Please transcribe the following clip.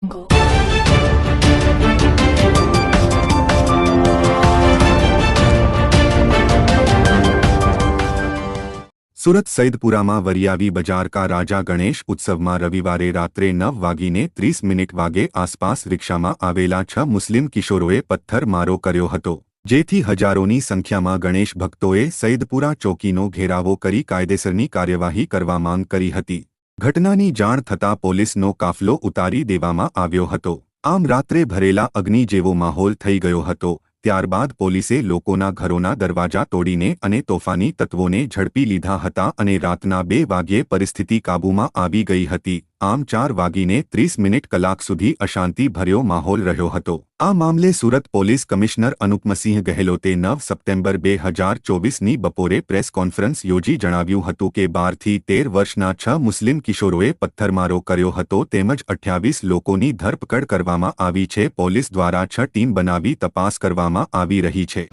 સુરત સૈદપુરામાં વરિયાવી બજાર કા રાજા ગણેશ ઉત્સવમાં રવિવારે રાત્રે નવ વાગીને ત્રીસ મિનિટ વાગે આસપાસ રિક્ષામાં આવેલા છ મુસ્લિમ કિશોરોએ પથ્થરમારો કર્યો હતો, જેથી હજારોની સંખ્યામાં ગણેશ ભક્તોએ સૈદપુરા ચોકીનો ઘેરાવો કરી કાયદેસરની કાર્યવાહી કરવા માંગ કરી હતી. ઘટનાની જાણ થતાં પોલીસનો કાફલો ઉતારી દેવામાં આવ્યો હતો. આમ રાત્રે ભરેલા અગ્નિ જેવો માહોલ થઈ ગયો હતો. ત્યારબાદ પોલીસે લોકોના ઘરોના દરવાજા તોડીને અને તોફાની તત્વોને ઝડપી લીધા હતા અને રાતના બે વાગ્યે પરિસ્થિતિ કાબૂમાં આવી ગઈ હતી. આમ ચાર વાગીને ત્રીસ મિનિટ કલાક સુધી અશાંતિ ભર્યો માહોલ રહ્યો હતો. આ મામલે સુરત પોલીસ કમિશનર અનુપમસિંહ ગહેલોતે નવ સપ્ટેમ્બર બે હજાર ચોવીસની બપોરે પ્રેસ કોન્ફરન્સ યોજી જણાવ્યું હતું કે બારથી તેર વર્ષના છ મુસ્લિમ કિશોરોએ પથ્થરમારો કર્યો હતો તેમજ અઠ્યાવીસ લોકોની ધરપકડ કરવામાં આવી છે. પોલીસ દ્વારા છ ટીમ બનાવી તપાસ કરવામાં આવી રહી છે.